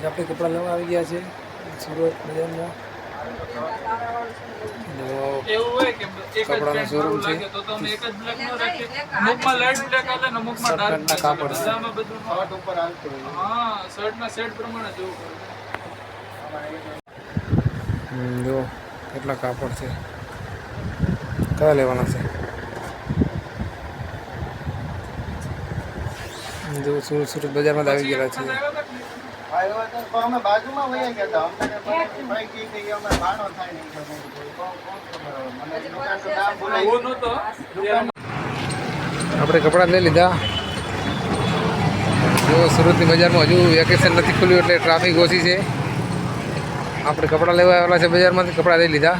આપણે કપડાં લેવા આવી ગયા છે સુરત બજારમાં. એવું હોય કે એક જ કપડાનો શોરૂમ છે. લાગે તો તમે એક જ બ્લેક નો રાખીએ. અમુકમાં લાઇટ બ્લેક આવે ને અમુકમાં ડાર્ક શર્ટના કાપડ છે. બધામાં બધું. હા શર્ટના સેટ પ્રમાણે જોવું હમ, જો કેટલા કાપડ છે. કયા લેવાના છે? જો સુરત સુરત બજારમાં જ આવી ગયેલા છે. અમે બાજુમાં ગયા હતા. અમને કે અમે થાય નહીં તો નામ નહોતો. આપણે કપડાં લઈ લીધા. જો સુરતની બજારમાં હજુ વેકેશન નથી ખુલ્યું એટલે ટ્રાફિક ઓછી છે. આપણે કપડાં લેવા આવેલા છે બજારમાંથી કપડાં લઈ લીધા.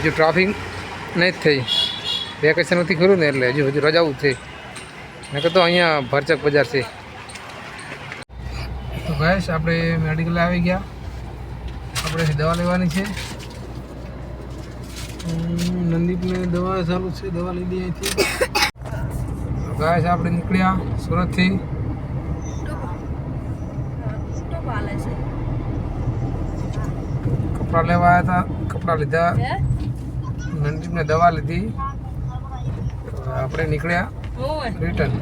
હજુ ટ્રાફિક નહીં જ થઈ. વેકેશન નથી ખુલ્યું ને એટલે હજુ હજુ રજાઓ જ થઈ નકર તો અહીંયા ભરચક બજાર છે. તો ભાઈશ આપણે મેડિકલ આવી ગયા. આપણે દવા લેવાની છે. નંદીપને દવા ચાલુ છે દવા લીધી અહીંથી. ગાય આપણે નીકળ્યા સુરતથી. કપડાં લેવા આવ્યા હતા કપડાં લીધા. નંદીપને દવા લીધી. આપણે નીકળ્યા. રિટર્ન